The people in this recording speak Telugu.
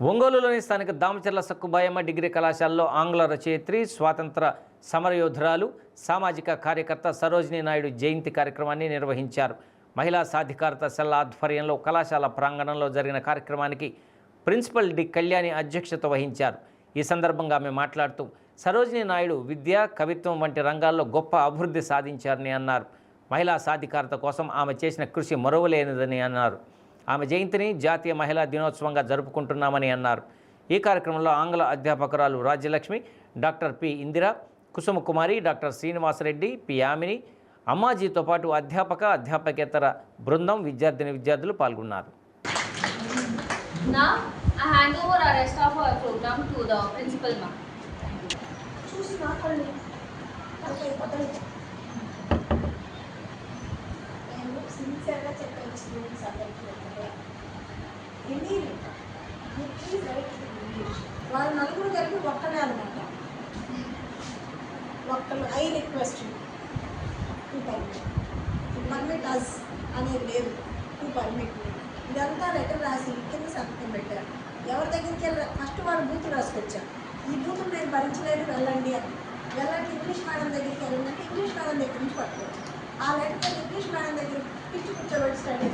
ఒంగోలులోని స్థానిక దామచర్ల సక్కుబాయమ్మ డిగ్రీ కళాశాలలో ఆంగ్ల రచయిత్రి స్వాతంత్ర సమరయోధురాలు సామాజిక కార్యకర్త సరోజినీ నాయుడు జయంతి కార్యక్రమాన్ని నిర్వహించారు. మహిళా సాధికారత సెల్ ఆధ్వర్యంలో కళాశాల ప్రాంగణంలో జరిగిన కార్యక్రమానికి ప్రిన్సిపల్ డి కళ్యాణి అధ్యక్షత వహించారు. ఈ సందర్భంగా ఆమె మాట్లాడుతూ సరోజినీ నాయుడు విద్య కవిత్వం వంటి రంగాల్లో గొప్ప అభివృద్ధి సాధించారని అన్నారు. మహిళా సాధికారత కోసం ఆమె చేసిన కృషి మరువలేనిదని అన్నారు. ఆమె జయంతిని జాతీయ మహిళా దినోత్సవంగా జరుపుకుంటున్నామని అన్నారు. ఈ కార్యక్రమంలో ఆంగ్ల అధ్యాపకురాలు Rajyalakshmi doctor P Indira Kusumakumari doctor Srinivasa Reddy P Yamini అమ్మాజీతో పాటు అధ్యాపక అధ్యాపకేతర బృందం విద్యార్థిని విద్యార్థులు పాల్గొన్నారు. I hand over వాళ్ళ నలుగురు కలిపి ఒక్కడే అనమాట ఒక్కరు I request to permit permit us అనేది లేదు. టు పర్మిట్ ఇదంతా లెటర్ రాసి కింద సంతకం పెట్టారు. ఎవరి దగ్గరికి వెళ్ళారు ఫస్ట్ వాళ్ళు బూతులు రాసుకొచ్చారు. ఈ బూతులు నేను భరించలేదు వెళ్ళండి అని. వెళ్ళండి ఇంగ్లీష్ మేడం దగ్గరికి వెళ్ళండి అంటే ఇంగ్లీష్ మేడం దగ్గర నుంచి పట్టుకోవచ్చు ఆ లెటర్ ఇంగ్లీష్ మేడం దగ్గర పిచ్చి కూర్చోబెట్టి స్టడీ